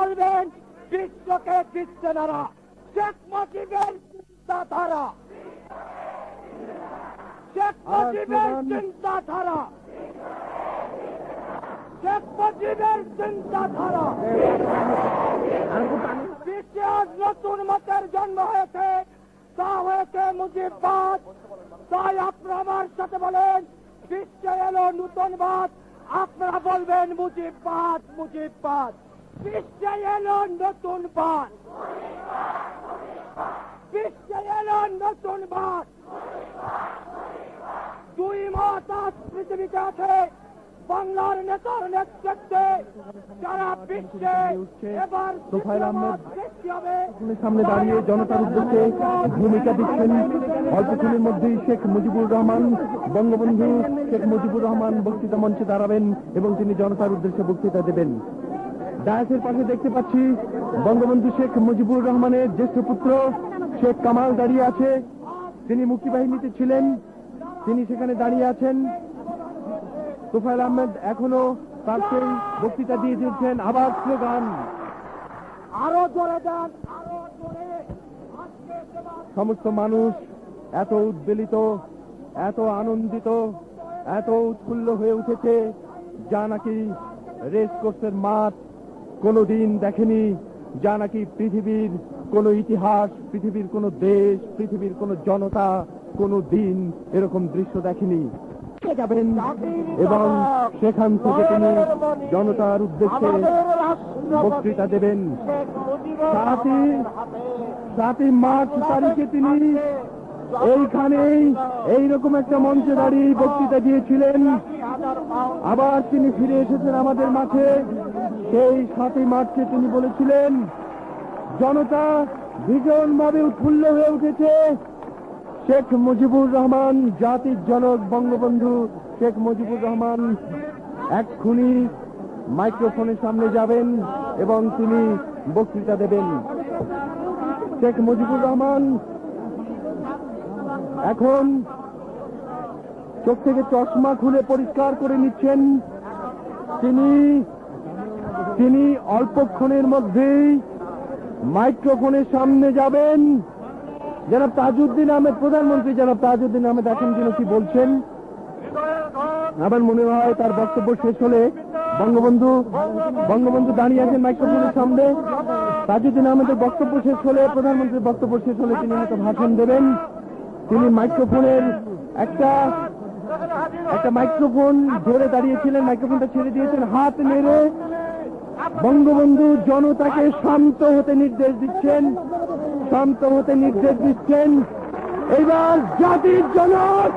বলবেন বিশ্বকে দিচ্ছে নারা। শেখ মুজিবের চিন্তাধারা। শেখ মুজিবের চিন্তাধারা। শেখ মুজিবের চিন্তাধারা। বিশ্বে আজ নতুন মতের জন্ম হয়েছে। তা হয়েছে মুজিববাদ। তাই আপনারা আমার সাথে বলেন বিশ্বে এলো নূতনবাদ আপনারা বলবেন মুজিববাদ মুজিববাদ। বিশ্বে এলো নতুনবাদ বিশ্বে এলো নতুনবাদ দুই আজ পৃথিবীতে আছে বাংলার নেতার নেতৃত্বে যারা বিশ্বে এবার আহমেদ সামনে দাঁড়িয়ে জনতার উদ্দেশ্যে ভূমিকা দিচ্ছেন অল্পক্ষণের মধ্যেই শেখ মুজিবুর রহমান। বঙ্গবন্ধু শেখ মুজিবুর রহমান বক্তৃতা মঞ্চে দাঁড়াবেন এবং তিনি জনতার উদ্দেশ্যে বক্তৃতা দেবেন। ডায়াসের পাশে দেখতে পাচ্ছি বঙ্গবন্ধু শেখ মুজিবুর রহমানের জ্যেষ্ঠ পুত্র শেখ কামাল দাঁড়িয়ে আছে। তিনি মুক্তিবাহিনীতে ছিলেন। তিনি সেখানে দাঁড়িয়ে আছেন। তোফায়েল আহমেদ এখনও তার সেই বক্তৃতা দিয়ে দিচ্ছেন আবার স্লোগান। আরও জোরে যান সমস্ত মানুষ এত উদ্বেলিত এত আনন্দিত এত উৎফুল্ল হয়ে উঠেছে। যা নাকি রেস কোর্সের মাঠ কোনোদিন দেখেনি যা নাকি পৃথিবীর কোনো ইতিহাস, পৃথিবীর কোনো দেশ, পৃথিবীর কোনো জনতা কোনো দিন এরকম দৃশ্য দেখেনি। যাবেন? এবং সেখান থেকে তিনি জনতার উদ্দেশ্যে বক্তৃতা দেবেন। সাতই মার্চ তারিখে তিনি এইখানেই এইরকম একটা মঞ্চে দাঁড়িয়ে বক্তৃতা দিয়েছিলেন। আবার তিনি ফিরে এসেছেন আমাদের মাঠে। সেই সাতই মার্চে তিনি বলেছিলেন, জনতা ভীষণভাবে উৎফুল্ল হয়ে উঠেছে। শেখ মুজিবুর রহমান, জাতির জনক বঙ্গবন্ধু শেখ মুজিবুর রহমান, এক্ষুনি মাইক্রোফোনের সামনে যাবেন এবং তিনি বক্তৃতা দেবেন। শেখ মুজিবুর রহমান, এখন চোখ থেকে চশমা খুলে পরিষ্কার করে নিচ্ছেন। তিনি তিনি অল্পক্ষণের মধ্যেই মাইক্রোফোনের সামনে যাবেন। জনাব তাজউদ্দিন আহমেদ, প্রধানমন্ত্রী জনাব তাজউদ্দিন আহমেদ এখন তিনি কি বলছেন। আমার মনে হয় তার বক্তব্য শেষ হলে বঙ্গবন্ধু বঙ্গবন্ধু দাঁড়িয়ে আছেন মাইক্রোফোনের সামনে। তাজউদ্দিন আহমেদের বক্তব্য শেষ হলে, প্রধানমন্ত্রীর বক্তব্য শেষ হলে তিনি হয়তো ভাষণ দেবেন। তিনি মাইক্রোফোনের একটা একটা মাইক্রোফোন ধরে দাঁড়িয়েছিলেন, মাইক্রোফোনটা ছেড়ে দিয়েছেন, হাত নেড়ে। বঙ্গবন্ধু জনতাকে শান্ত হতে নির্দেশ দিচ্ছেন, শান্ত হতে নির্দেশ দিচ্ছেন। এবার জাতির জনক,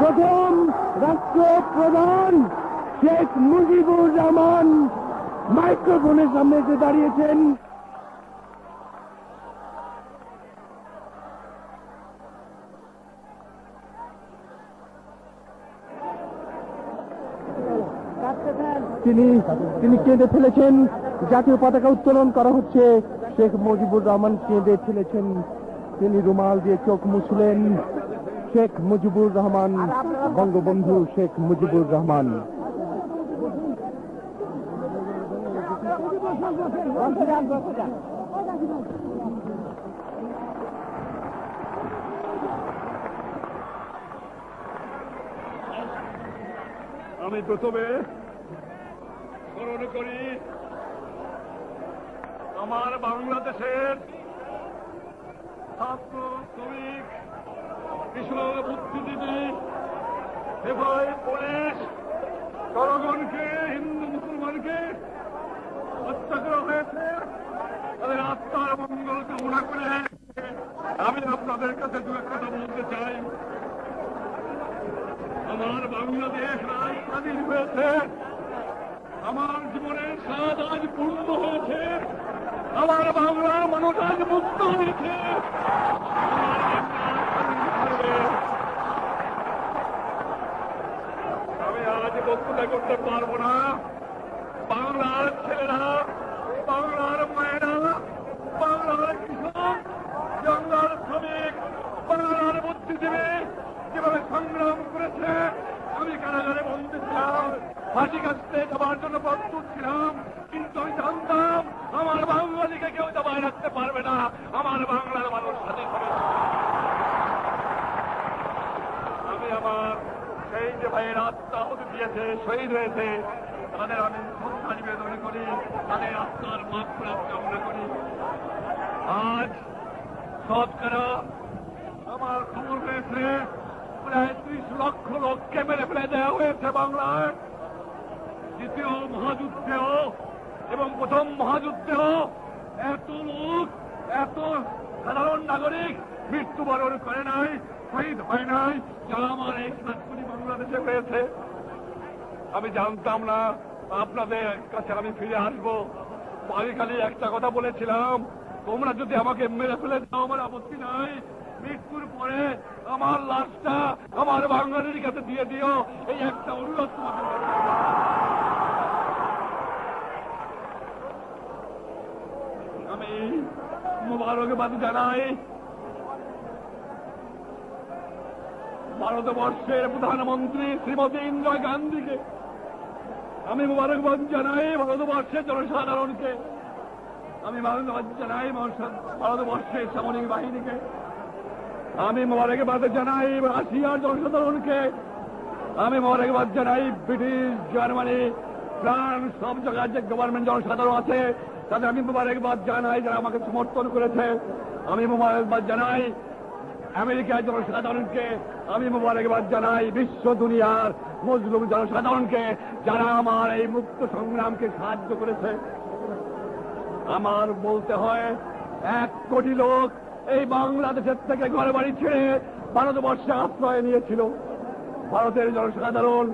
প্রথম রাষ্ট্রপ্রধান শেখ মুজিবুর রহমান মাইক্রোফোনের সামনে এসে দাঁড়িয়েছেন। তিনি তিনি কেঁদে ফেলেছেন। জাতীয় পতাকা উত্তোলন করা হচ্ছে। শেখ মুজিবুর রহমান কেঁদে ফেলেছেন। তিনি রুমাল দিয়ে চোখ মুছলেন। শেখ মুজিবুর রহমান, বঙ্গবন্ধু শেখ মুজিবুর রহমান। আমি প্রথমে স্মরণ করি। আমার বাংলাদেশের ছাত্র, শ্রমিক, কৃষক, বুদ্ধিজীবী সেবাই পুলিশ, জনগণকে, হিন্দু, মুসলমানকে হত্যা করা হয়েছে। তাদের আত্মার মঙ্গল কামনা করে আমি আপনাদের কাছে দু এক কথা বলতে চাই। আমার বাংলাদেশ রাজ স্বাধীন হয়েছে। আমার জীবনের স্বাদ আজ পূর্ণ হয়েছে। আমার বাংলার মানুষ আজ মুক্ত হয়েছে। আমি আজ বক্তৃতা করতে পারব না। বাংলার ছেলেরা দেওয়ার জন্য প্রস্তুত ছিলাম, কিন্তু আমি জানতাম আমার বাঙালিকে কেউ দাবায় রাখতে পারবে না, আমার বাংলার মানুষ স্বাধীন হবে। আমি আমার সেই যে ভাইয়ের আত্মা হতে দিয়েছে, শহীদ হয়েছে, তাদের আমি শ্রদ্ধা নিবেদন করি, তাদের আত্মার মাত্রা কামনা করি। এবং প্রথম মহাযুদ্ধেও এত লোক, এত সাধারণ নাগরিক মৃত্যুবরণ করে নাই, শহীদ হয় নাই যা আমার এই সাতপুরি বাংলাদেশে হয়েছে। আমি জানতাম না, আপনাদের কাছে আমি ফিরে আসব। আমি খালি একটা কথা বলেছিলাম, তোমরা যদি আমাকে মেরে ফেলে দাও, আমার আপত্তি নাই। মৃত্যুর পরে আমার লাশটা আমার বাঙালির কাছে দিয়ে দিও, এই একটা অনুরোধ তোমাকে করছি। আমি মুবারকবাদ জানাই ভারতবর্ষের প্রধানমন্ত্রী শ্রীমতী ইন্দিরা গান্ধীকে আমি মুবারকবাদ জানাই ভারতবর্ষের জনসাধারণকে। আমি মুবারকবাদ জানাই ভারতবর্ষের সামরিক বাহিনীকে। আমি মোবারকবাদ জানাই রাশিয়ার জনসাধারণকে। আমি মোবারকবাদ জানাই ব্রিটিশ, জার্মানি, ফ্রান্স, সব জায়গার যে গভর্নমেন্ট জনসাধারণ আছে তাদের আমি মোবারকবাদ জানাই যারা আমাকে সমর্থন করেছে। আমি মোবারকবাদ জানাই আমেরিকার জনসাধারণকে। আমি মোবারকবাদ জানাই বিশ্ব দুনিয়ার মজলুম জনসাধারণকে যারা আমার এই মুক্ত সংগ্রামকে সাহায্য করেছে। আমার বলতে হয়, এক কোটি লোক এই বাংলাদেশের থেকে ঘর বাড়ি ছেড়ে ভারতবর্ষে আশ্রয় নিয়েছিল। ভারতের জনসাধারণ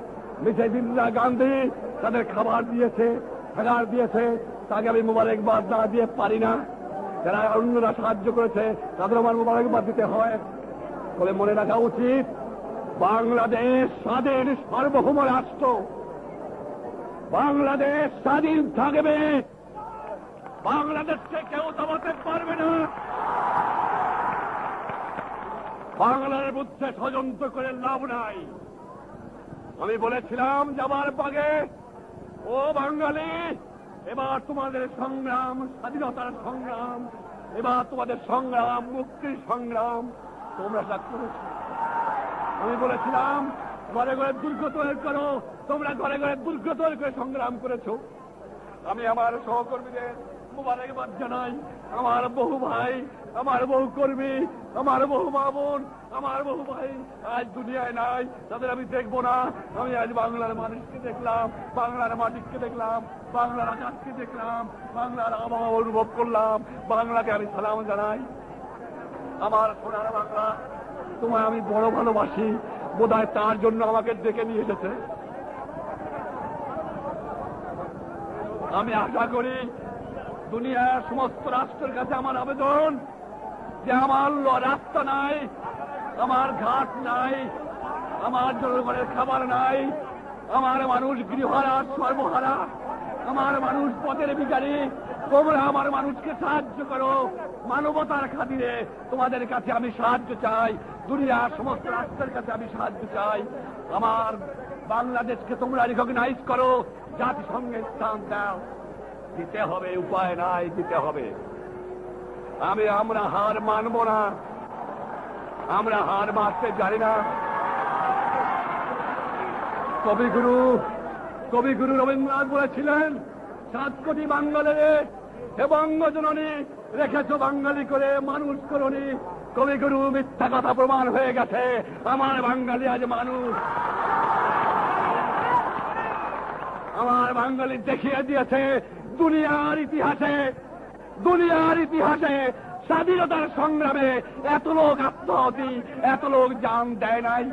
মিসেস ইন্দিরা গান্ধী তাদের খাবার দিয়েছে থাকার দিয়েছে। তাকে আমি মোবারকবাদ না দিয়ে পারি না। যারা অন্যরা সাহায্য করেছে, তাদের আমার মোবারকবাদ দিতে হয়। তবে মনে রাখা উচিত, বাংলাদেশ স্বাধীন সার্বভৌম রাষ্ট্র। বাংলাদেশ স্বাধীন থাকবে। বাংলাদেশকে কেউ দমাতে পারবে না। বাংলার মধ্যে ষড়যন্ত্র করে লাভ নাই। আমি বলেছিলাম যাবার পাগে, ও বাঙালি এবার তোমাদের সংগ্রাম, স্বাধীনতার সংগ্রাম, এবার তোমাদের সংগ্রাম, মুক্তির সংগ্রাম। তোমরা যা করেছ। আমি বলেছিলাম, ঘরে ঘরে দুর্গ তৈরি করো, তোমরা ঘরে ঘরে দুর্গ তৈরি করে সংগ্রাম করেছ। আমি আমার সহকর্মীদের মুবারকবাদ জানাই, আমার বহু ভাই, আমার বহু কর্মী, আমার বহু মা আমার বহু ভাই, আজ দুনিয়ায় নাই, তাদের আমি দেখব না। আমি আজ বাংলার মানুষকে দেখলাম, বাংলার মাটিকে দেখলাম, বাংলার আকাশকে দেখলাম, বাংলার আবহাওয়া অনুভব করলাম। বাংলাকে আমি সালাম জানাই। আমার সোনার বাংলা, তোমায় আমি বড় ভালোবাসি। বোধহয় তার জন্য আমাকে ডেকে নিয়ে এসেছে। আমি আশা করি দুনিয়ার সমস্ত রাষ্ট্রের কাছে আমার আবেদন যে আমার রাস্তা নাই, আমার ঘাট নাই, আমার জনগণের খাবার নাই, আমার মানুষ গৃহহারা, সর্বহারা, আমার মানুষ পথের ভিখারি তোমরা আমার মানুষকে সাহায্য করো। মানবতার খাতিরে তোমাদের কাছে আমি সাহায্য চাই, দুনিয়ার সমস্ত রাষ্ট্রের কাছে আমি সাহায্য চাই। আমার বাংলাদেশকে তোমরা রিকগনাইজ করো, জাতিসংঘের স্থান দাও। দিতে হবে উপায় নাই, দিতে হবে। আমি, আমরা হার মানব না। আমরা হার মারতে জানি না। কবিগুরু কবিগুরু রবীন্দ্রনাথ বলেছিলেন, সাত কোটি বাঙালি হে বঙ্গজননী রেখেছ বাঙালি করে, মানুষ করনি। কবিগুরু, মিথ্যা কথা প্রমাণ হয়ে গেছে। আমার বাঙালি আজ মানুষ। আমার বাঙালি দেখিয়ে দিয়েছে দুনিয়ার ইতিহাসে দুনিয়ার ইতিহাসে স্বাধীনতার সংগ্রামে এত লোক আত্মহতি এত লোক জান দেয় নাই।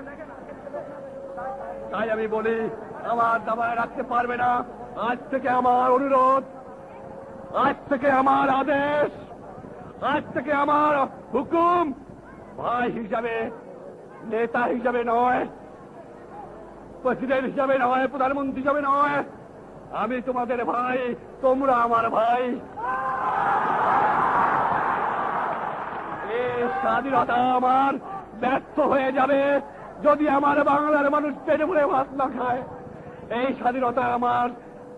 তাই আমি বলি, আমার দাবায় রাখতে পারবে না। আজ থেকে আমার অনুরোধ, আজ থেকে আমার আদেশ, আজ থেকে আমার হুকুম। ভাই হিসাবে, নেতা হিসাবে নয়, প্রেসিডেন্ট হিসাবে নয়, প্রধানমন্ত্রী হিসাবে নয় আমি তোমাদের ভাই, তোমরা আমার ভাই। এই স্বাধীনতা আমার ব্যর্থ হয়ে যাবে যদি আমার বাংলার মানুষ পেটে ভরে ভাত না খায়। এই স্বাধীনতা আমার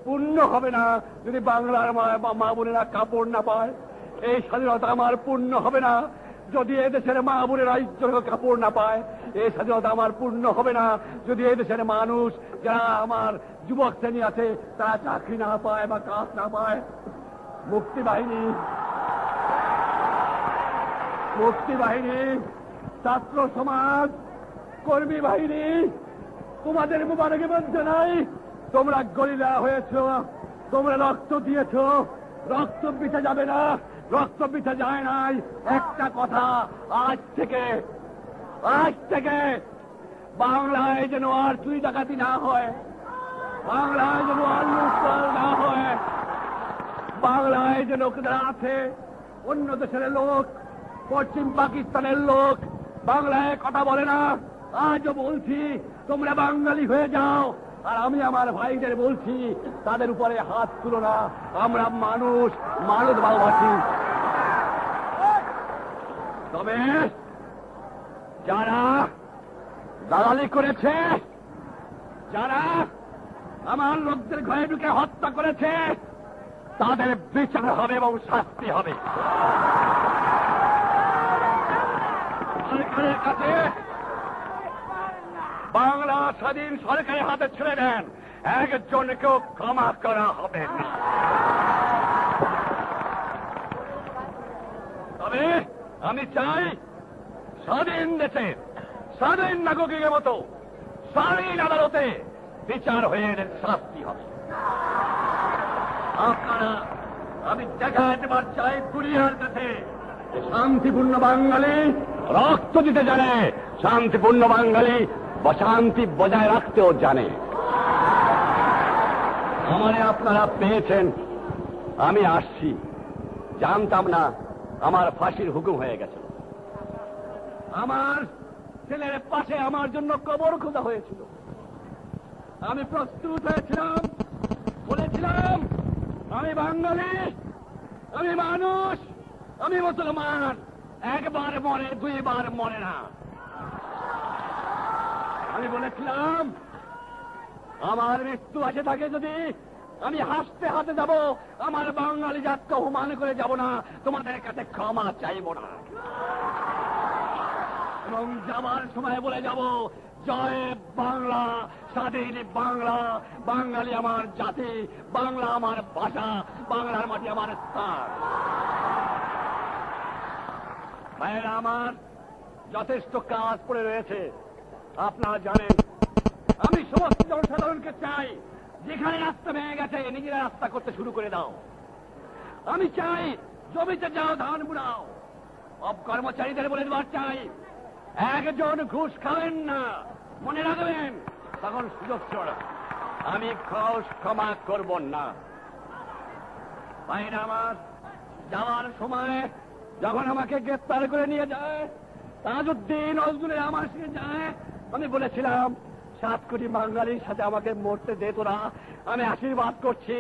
পূর্ণ হবে না যদি বাংলার মা মা বোনেরা কাপড় না পায়। এই স্বাধীনতা আমার পূর্ণ হবে না যদি এদেশের মা বোনেরা ইজ্জত কাপড় না পায়। এই স্বাধীনতা আমার পূর্ণ হবে না যদি এদেশের মানুষ যারা আমার যুবক শ্রেণি আছে, তারা চাকরি না পায় বা কাজ না পায়। মুক্তি বাহিনী। মুক্তি বাহিনী, ছাত্র সমাজ, কর্মী বাহিনী, তোমাদের মুবারকে বলছে নাই। তোমরা গরিলা হয়েছ, তোমরা রক্ত দিয়েছ। রক্ত বিছে যাবে না, রক্ত বিছে যায় নাই। একটা কথা, আজ থেকে আজ থেকে বাংলায় যেন আর চুরি ডাকাতি না হয়। বাংলায় যেন আর না হয়, বাংলায় যে লোকেরা আছে অন্য দেশের লোক, পশ্চিম পাকিস্তানের লোক বাংলায় কথা বলে না। আজও বলছি, তোমরা বাঙালি হয়ে যাও। আর আমি আমার ভাইদের বলছি, তাদের উপরে হাত তুলো না। আমরা মানুষ মানুষ ভালোবাসি তবে যারা দালালি করেছে, যারা আমার লোকদের ঘরে ঢুকে হত্যা করেছে। তাদের বিচার হবে এবং শাস্তি হবে। সরকারের কাছে বাংলা স্বাধীন সরকারের হাতে ছেড়ে দেন। একজনকেও ক্ষমা করা হবে না। তবে আমি চাই স্বাধীন দেশে, স্বাধীন নাগরিকের মতো, স্বাধীন আদালতে বিচার হয়ে এদের শাস্তি হবে। আপনারা আমি দেখা দেবার চাই দুনিয়ার কাছে। শান্তিপূর্ণ বাঙালি রক্ত দিতে জানে। শান্তিপূর্ণ বাঙালি শান্তি বজায় রাখতেও জানে। আমারে আপনারা পেয়েছেন। আমি আসছি। জানতাম না আমার ফাঁসির হুকুম হয়ে গেছে। আমার ছেলের পাশে আমার জন্য কবর খোঁজা হয়েছিল। আমি প্রস্তুত হয়েছিলাম, বলেছিলাম, আমি বাঙালি, আমি মানুষ, আমি মুসলমান। একবার মরে, দুইবার মরে না। আমি বলেছিলাম, আমার মৃত্যু আছে থাকে যদি আমি হাসতে হাতে যাব, আমার বাঙালি জাতকে অপমান করে যাব না, তোমাদের কাছে ক্ষমা চাইব না। এবং যাবার সময় বলে যাব জয় বাংলা, স্বাধীন বাংলা, বাঙালি আমার জাতি, বাংলা আমার ভাষা, বাংলার মাটি আমার স্থান। ভাইয়েরা আমার যথেষ্ট কাজ পড়ে রয়েছে। আপনারা জানেন, আমি সমস্ত জনসাধারণকে চাই, যেখানে রাস্তা ভেঙে গেছে, নিজেরা রাস্তা করতে শুরু করে দাও। আমি চাই, জমিতে যাও, ধান বুড়াও কর্মচারীদের বলে দেওয়ার চাই একজন ঘুষ খাবেন না। মনে রাখবেন, তখন সুযোগ চড়া আমি ঘুষ ক্ষমা করব না। আমার যাওয়ার সময় যখন আমাকে গ্রেপ্তার করে নিয়ে যায়, তাজউদ্দিন নজরুলের আমার সঙ্গে যায়, আমি বলেছিলাম, সাত কোটি বাঙালির সাথে আমাকে মরতে দে তোরা। আমি আশীর্বাদ করছি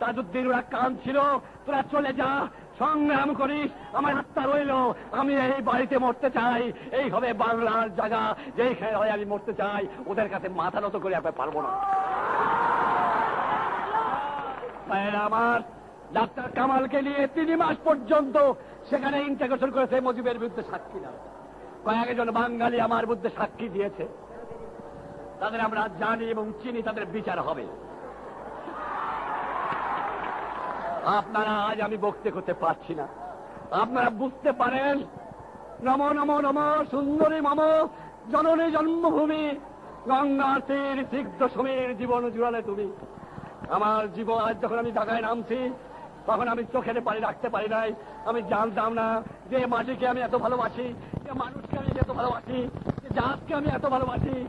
তাজউদ্দিন, ওরা কান ছিল। তোরা চলে যা, সংগ্রাম করিস। আমার আত্মা রইল, আমি এই বাড়িতে মরতে চাই। এই হবে বাংলার জায়গা, যেইখানে হয় আমি মরতে চাই। ওদের কাছে মাথা নত করে আমি পারব না। আমার, ডাক্তার কামালকে নিয়ে তিন মাস পর্যন্ত সেখানে ইন্টাগ্রেশন করেছে মজিবের বিরুদ্ধে সাক্ষী না। কয়েকজন বাঙালি আমার বিরুদ্ধে সাক্ষী দিয়েছে। তাদের আমরা জানি এবং চিনি তাদের বিচার হবে। আপনারা আজ আমি বক্তে করতে পারছি না। আপনারা বুঝতে পারেন? নম নম নম, সুন্দরী মম, জননী জন্মভূমি গঙ্গা তীর সিদ্ধ সমীর জীবন জুড়ালে তুমি। আমার জীবন আজ যখন আমি ঢাকায় নামছি, তখন আমি চোখের পানি রাখতে পারি নাই। আমি জানতাম না যে মাটিকে আমি এত ভালোবাসি, যে মানুষকে আমি এত ভালোবাসি, যে জাতকে আমি এত ভালোবাসি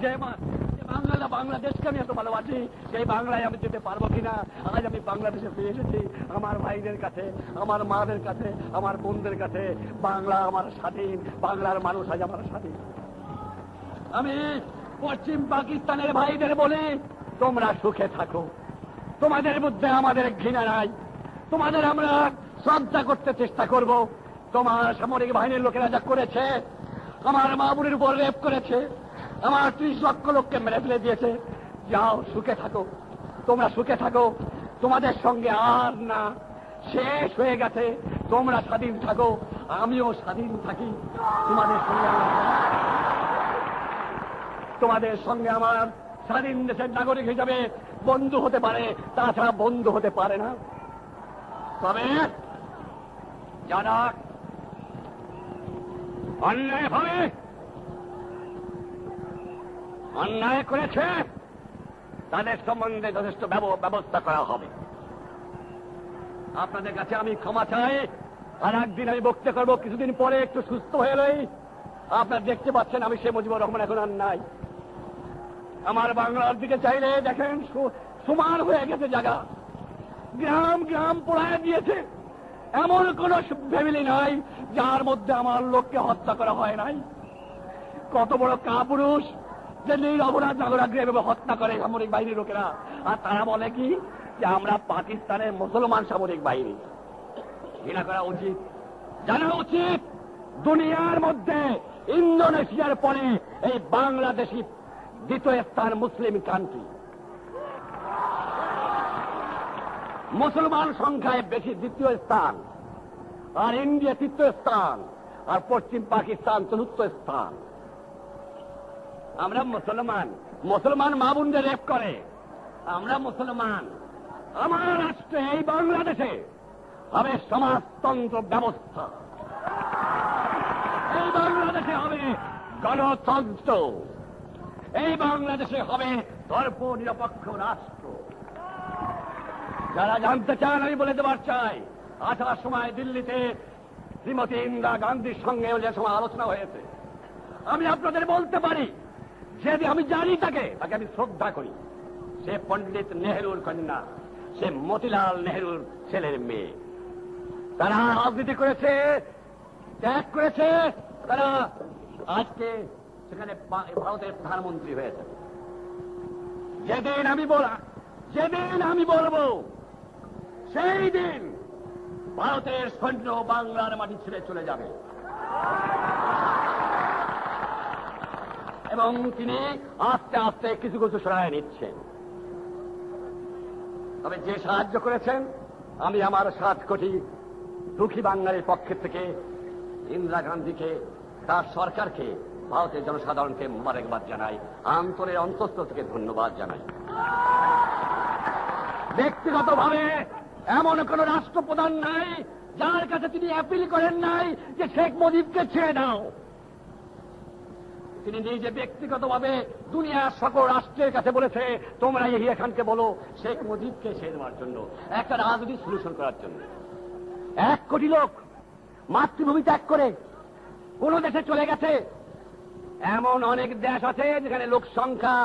যে মা- বাংলা বাংলাদেশকে আমি এত ভালোবাসি সেই বাংলায় আমি যেতে পারব কিনা? আজ আমি বাংলাদেশে ফিরে এসেছি, আমার ভাইদের কাছে, আমার মাদের কাছে, আমার বোনদের কাছে। বাংলা আমার স্বাধীন, বাংলার মানুষ আজ আমার স্বাধীন। আমি পশ্চিম পাকিস্তানের ভাইদের বলি, তোমরা সুখে থাকো। তোমাদের মধ্যে আমাদের ঘৃণা নাই। তোমাদের আমরা শ্রদ্ধা করতে চেষ্টা করব। তোমার সামরিক বাহিনীর লোকেরা যা করেছে, আমার মামুনের উপর রেপ করেছে। আমার ত্রিশ লক্ষ লোককে মেরে ফেলে দিয়েছে। যাও, সুখে থাকো। তোমরা সুখে থাকো। তোমাদের সঙ্গে আর না। শেষ হয়ে গেছে। তোমরা স্বাধীন থাকো। আমিও স্বাধীন থাকি। তোমাদের সঙ্গে তোমাদের সঙ্গে আমার স্বাধীন দেশের নাগরিক হিসাবে বন্ধু হতে পারে। তাছাড়া বন্ধু হতে পারে না। তবে যারা অন্যায় ভাবে অন্যায় করেছে, তাদের সম্বন্ধে যথেষ্ট ব্যব- ব্যবস্থা করা হবে। আপনাদের কাছে আমি ক্ষমা চাই, আর একদিন আমি বক্তৃতা করব, কিছুদিন পরে একটু সুস্থ হয়ে রই। আপনারা দেখতে পাচ্ছেন আমি সে মুজিবুর রহমান এখন আর নাই। আমার বাংলার দিকে চাইলে দেখেন সু- সমান হয়ে গেছে জায়গা। গ্রাম গ্রাম পোড়ায় দিয়েছে। এমন কোন ফ্যামিলি নাই, যার মধ্যে আমার লোককে হত্যা করা হয় নাই। কত বড় কাপুরুষ যে নিরপরাধ নাগরাগ্রে এভাবে হত্যা করে সামরিক বাহিনীর লোকেরা। আর তারা বলে কি? যে আমরা পাকিস্তানের মুসলমান সামরিক বাহিনী। ঘৃণা করা উচিত, জানা উচিত, দুনিয়ার মধ্যে, ইন্দোনেশিয়ার পরে এই বাংলাদেশি দ্বিতীয় স্থান মুসলিম কান্ট্রি মুসলমান সংখ্যায় বেশি দ্বিতীয় স্থান, আর ইন্ডিয়া তৃতীয় স্থান, আর পশ্চিম পাকিস্তান চতুর্থ স্থান। আমরা মুসলমান। মুসলমান মা বোনদের রেপ করে। আমরা মুসলমান। আমার রাষ্ট্রে এই বাংলাদেশে হবে সমাজতন্ত্র ব্যবস্থা। এই বাংলাদেশে হবে গণতন্ত্র। এই বাংলাদেশে হবে ধর্ম নিরপেক্ষ রাষ্ট্র। যারা জানতে চান, আমি বলে দেবার চাই, আসার সময় দিল্লিতে শ্রীমতী ইন্দিরা গান্ধীর সঙ্গে যে সময় আলোচনা হয়েছে, আমি আপনাদের বলতে পারি যে আমি জানি তাকে তাকে আমি শ্রদ্ধা করি। সে পণ্ডিত নেহরুর কন্যা, সে মতিলাল নেহরুর ছেলের মেয়ে। তারা রাজনীতি করেছে, ত্যাগ করেছে, তারা আজকে সেখানে ভারতের প্রধানমন্ত্রী হয়েছে। যেদিন আমি বলা, যেদিন আমি বলব, সেই দিন ভারতের সৈন্য বাংলার মাটি ছেড়ে চলে যাবে। এবং তিনি আস্তে আস্তে কিছু কিছু সরায় নিচ্ছেন। তবে যে সাহায্য করেছেন, আমি আমার সাত কোটি দুঃখী বাঙালির পক্ষে থেকে ইন্দিরা গান্ধীকে, তার সরকারকে ভারতের জনসাধারণকে মোবারকবাদ জানাই আন্তরের অন্তস্থ থেকে ধন্যবাদ জানাই। ব্যক্তিগতভাবে এমন কোন রাষ্ট্রপ্রধান নাই, যার কাছে তিনি অ্যাপিল করেন নাই যে শেখ মুজিবকে ছেড়ে দাও। তিনি নিজে ব্যক্তিগতভাবে দুনিয়ার সকল রাষ্ট্রের কাছে বলেছে, তোমরা ইহিয়া খানকে বলো, শেখ মুজিবকে ছেড়ে দেওয়ার জন্য, একটা রাজনৈতিক সলিউশন করার জন্য। এক কোটি লোক মাতৃভূমি ত্যাগ করে কোন দেশে চলে গেছে। এমন অনেক দেশ আছে যেখানে লোক সংখ্যা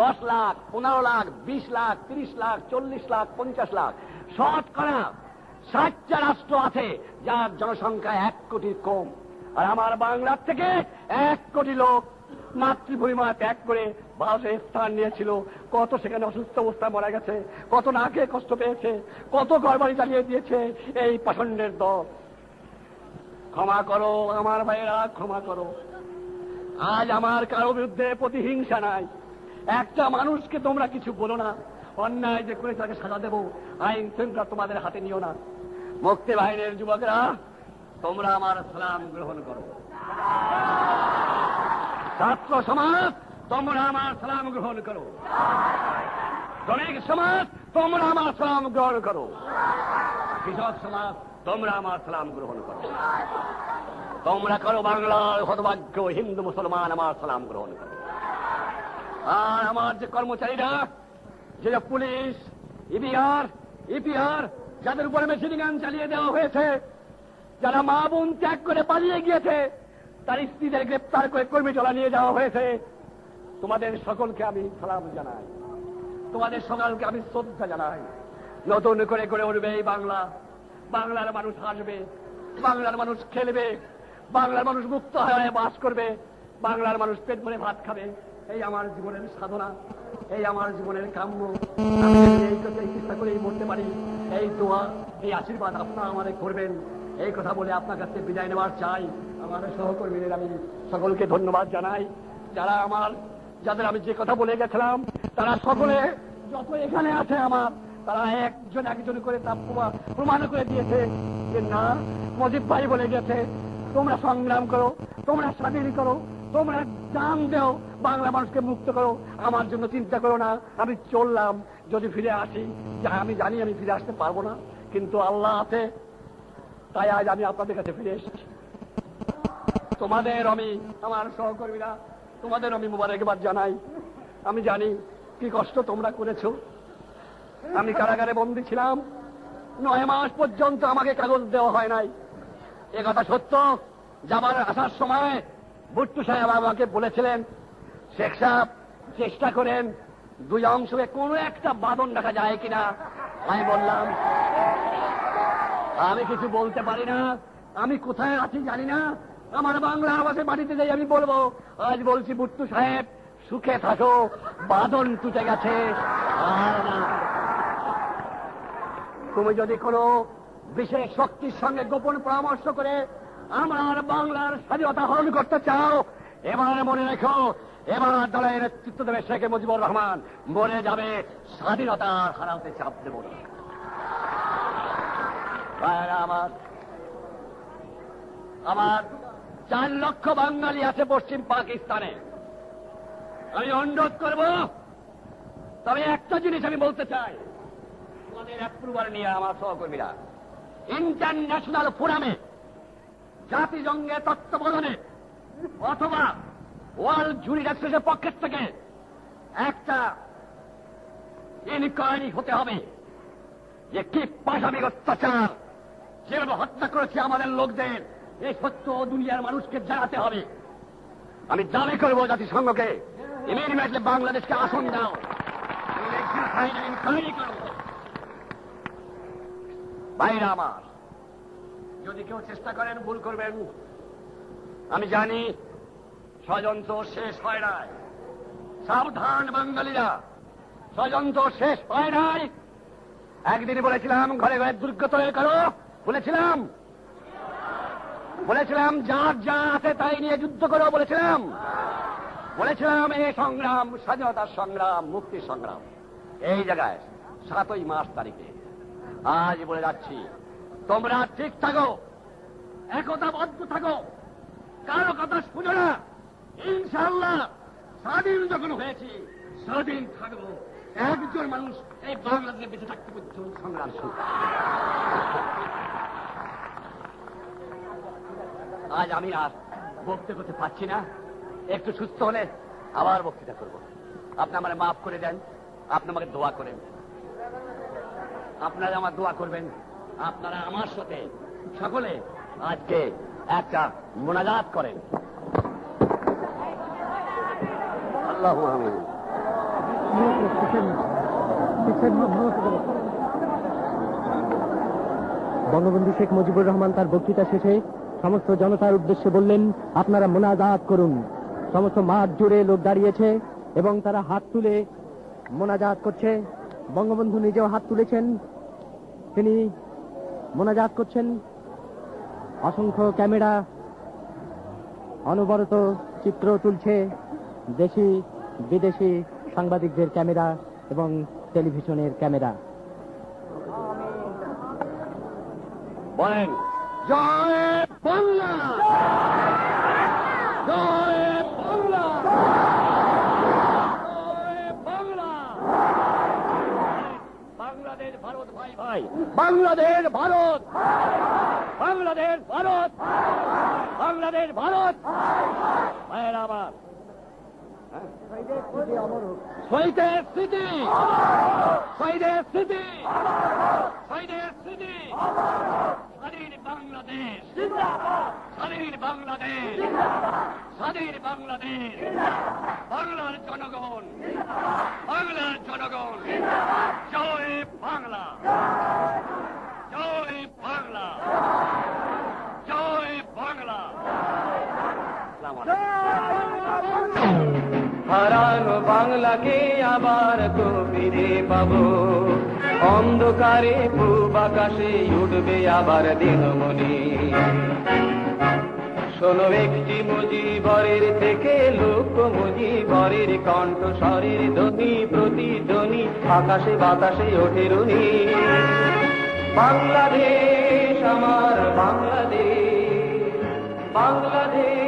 দশ লাখ, পনেরো লাখ, বিশ লাখ, তিরিশ লাখ, চল্লিশ লাখ, পঞ্চাশ লাখ। শতকরা ষাটটা রাষ্ট্র আছে যার জনসংখ্যা এক কোটির কম। আর আমার বাংলার থেকে এক কোটি লোক মাতৃভূমিমা ত্যাগ করে ভারতে স্থান নিয়েছিল। কত সেখানে অসুস্থ অবস্থায় মারা গেছে, কত না খেয়ে কষ্ট পেয়েছে, কত ঘরবাড়ি চালিয়ে দিয়েছে এই পাষণ্ডের দল। ক্ষমা করো আমার ভাইয়েরা, ক্ষমা করো। আজ আমার কারও বিরুদ্ধে প্রতিহিংসা নাই। একটা মানুষকে তোমরা কিছু বলো না, অন্যায় যে করে তাকে সাজা দেবো, আইন শৃঙ্খলা তোমাদের হাতে নিও না। মুক্তি বাহিনীর যুবকরা, তোমরা আমার সালাম গ্রহণ করো। ছাত্র সমাজ, তোমরা আমার সালাম গ্রহণ করো। শ্রমিক সমাজ, তোমরা আমার সালাম গ্রহণ করো। কৃষক সমাজ, তোমরা আমার সালাম গ্রহণ করো। তোমরা করো বাংলার হতভাগ্য, হিন্দু মুসলমান আমার সালাম গ্রহণ করো। আর আমার যে কর্মচারীরা, যে পুলিশ ইবিআর ইপিআর, যাদের উপরে মেশিন গান চালিয়ে দেওয়া হয়েছে, যারা মা বোন ত্যাগ করে পালিয়ে গিয়েছে তার স্ত্রীদের গ্রেপ্তার করে কর্মী চলা নিয়ে যাওয়া হয়েছে। তোমাদের সকলকে আমি সালাম জানাই। তোমাদের সকলকে আমি শ্রদ্ধা জানাই। নতুন করে করে উঠবে এই বাংলা। বাংলার মানুষ হাসবে, বাংলার মানুষ খেলবে, বাংলার মানুষ মুক্ত হয়ে বাস করবে, বাংলার মানুষ পেট ভরে ভাত খাবে। এই আমার জীবনের সাধনা, এই আমার জীবনের কাম্য। আমি এই চেষ্টা করেই মরতে পারি। এই দোয়া, এই আশীর্বাদ আপনারা আমাদের করবেন। এই কথা বলে আপনার কাছে বিদায় নেওয়ার চাই। আমার সহকর্মীদের আমি সকলকে ধন্যবাদ জানাই। যারা আমার, যাদের আমি যে কথা বলে গেছিলাম, তারা সকলে যত এখানে আছে আমার, তারা একজন একজন করে তা প্রমা- প্রমাণ করে দিয়েছে যে না মজিদ ভাই বলে গেছে, তোমরা সংগ্রাম করো, তোমরা স্বাধীন করো, তোমরা জান দেও, বাংলা মানুষকে মুক্ত করো, আমার জন্য চিন্তা করো না, আমি চললাম, যদি ফিরে আসি, যা আমি জানি আমি ফিরে আসতে পারব না। কিন্তু আল্লাহ আছে তাই আজ আমি আপনাদের কাছে ফিরে এসেছি। তোমাদের আমি, আমার সহকর্মীরা, তোমাদের আমি মুবারকবাদ জানাই। আমি জানি কি কষ্ট তোমরা করেছ। আমি কারাগারে বন্দী ছিলাম। নয় মাস পর্যন্ত আমাকে কাগজ দেওয়া হয় নাই। এ কথা সত্য, যাবার আসার সময় বুট্টু সাহেব আমাকে বলেছিলেন, শেখ সাহেব, চেষ্টা করেন, দুই অংশে কোনো একটা বাদন দেখা যায় কিনা? আমি বললাম আমি কিছু বলতে পারি না। আমি কোথায় আছি জানি না। আমার বাংলা আবাসে বাড়িতে যাই, আমি বলব, আজ বলছি বুট্টু সাহেব, সুখে থাকো, বাদন টুটে গেছে তুমি যদি কোনো বিশেষ শক্তির সঙ্গে গোপন পরামর্শ করে আমার বাংলার স্বাধীনতা হরণ করতে চাও, এবার মনে রেখো, এবার দলের নেতৃত্ব দেবে শেখ মুজিবুর রহমান। মরে যাবে স্বাধীনতা হারাতে চাপ দেব না। আমার আমার চার লক্ষ বাঙালি আছে পশ্চিম পাকিস্তানে। আমি অনুরোধ করব, তবে একটা জিনিস আমি বলতে চাই। তোমাদের অ্যাপ্রুভাল নিয়ে আমার সহকর্মীরা ইন্টারন্যাশনাল ফোরামে জাতিসংঘের তত্ত্বাবধানে অথবা ওয়ার্ল্ড জুরি অ্যাক্সেসের পক্ষের থেকে একটা ইনকোয়ারি হতে হবে যে কি পাশাবিক অত্যাচার? যেভাবে হত্যা করেছে আমাদের লোকদের, এই সত্য দুনিয়ার মানুষকে জানাতে হবে। আমি দাবি করব জাতিসংঘকে ইমিডিয়েটলি বাংলাদেশকে আসন দাও। বাইরে আমার, যদি কেউ চেষ্টা করেন, ভুল করবেন। আমি জানি ষড়যন্ত্র শেষ হয় নাই। সাবধান বাঙালিরা, ষড়যন্ত্র শেষ হয় নাই। একদিন বলেছিলাম, ঘরে ঘরে দুর্গ তৈরি করো। বলেছিলাম। বলেছিলাম, যার যা আছে তাই নিয়ে যুদ্ধ করো বলেছিলাম। বলেছিলাম এই সংগ্রাম স্বাধীনতার সংগ্রাম মুক্তির সংগ্রাম। এই জায়গায় সাতই মার্চ তারিখে আজ বলে যাচ্ছি, তোমরা ঠিক থাকো, একতাবদ্ধ থাকো, কারও কথা শুনো না। ইনশাল্লাহ স্বাধীন যখন হয়েছি, স্বাধীন থাকব। একজন মানুষ। এই বাংলাদেশে বেঁচে থাকতে পর্যন্ত সংগ্রাম আজ আমি আর বক্তৃতা করতে পারছি না। একটু সুস্থ হলে আবার বক্তৃতা করব। আপনি আমার মাফ করে দেন, আপনি আমাকে দোয়া করেন। আপনারা আমার দোয়া করবেন, আপনারা আমার সাথে সকলে আজকে একটা মোনাজাত করেন। আল্লাহ বঙ্গবন্ধু শেখ মুজিবুর রহমান তার বক্তৃতা শেষে সমস্ত জনতার উদ্দেশ্যে বললেন, আপনারা মোনাজাত করুন। সমস্ত মাঠ জুড়ে লোক দাঁড়িয়েছে এবং তারা হাত তুলে মোনাজাত করছে। বঙ্গবন্ধু নিজেও হাত তুলেছেন। তিনি মোনাজাত করছেন। অসংখ্য ক্যামেরা অনবরত চিত্র তুলছে দেশি বিদেশি সাংবাদিকদের ক্যামেরা এবং টেলিভিশনের ক্যামেরা। বলেন। জয় বাংলা! জয় বাংলা! জয় বাংলা! বাংলাদেশ ভারত ভাই ভাই! বাংলাদেশ ভারত! বাংলাদেশ ভারত! বাংলাদেশ ভারত! ভাইয়ের আমার শহীদের স্মৃতি শহীদের স্মৃতি শহীদের স্মৃতি স্বাধীন বাংলাদেশ স্বাধীন বাংলাদেশ স্বাধীন বাংলাদেশ বাংলার জনগণ বাংলার জনগণ জয় বাংলা জয় বাংলা বাংলাকে আবার তো ফিরে পাবো। অন্ধকারে পূব আকাশে উঠবে আবার দিনমণি। শোনো একটি মুজিবরের থেকে লোক মুজিবরের কণ্ঠ স্বরের ধ্বনি, প্রতিধ্বনি, আকাশে বাতাসে ওঠে রুনি। বাংলাদেশ আমার বাংলাদেশ বাংলাদেশ।